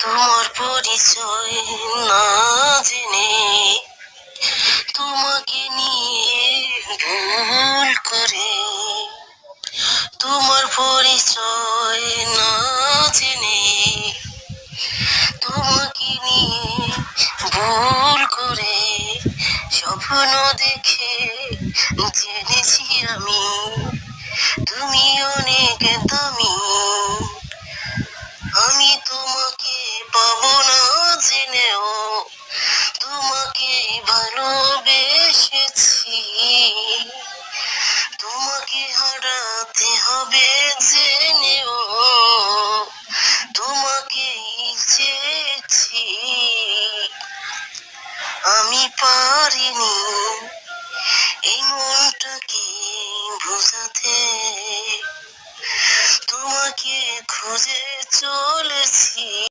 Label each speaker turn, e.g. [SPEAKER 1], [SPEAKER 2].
[SPEAKER 1] তোমার পরিচয় না জেনে তোমাকে নিয়ে ভুল করে। তোমার পরিচয় না জেনে তোমাকে নিয়ে ভুল করে। স্বপ্ন দেখে জেনেছি আমি হবে জেনেও তোমাকে চেয়েছি। আমি পারিনি এই মনটাকে বোঝাতে। তোমাকে খুঁজে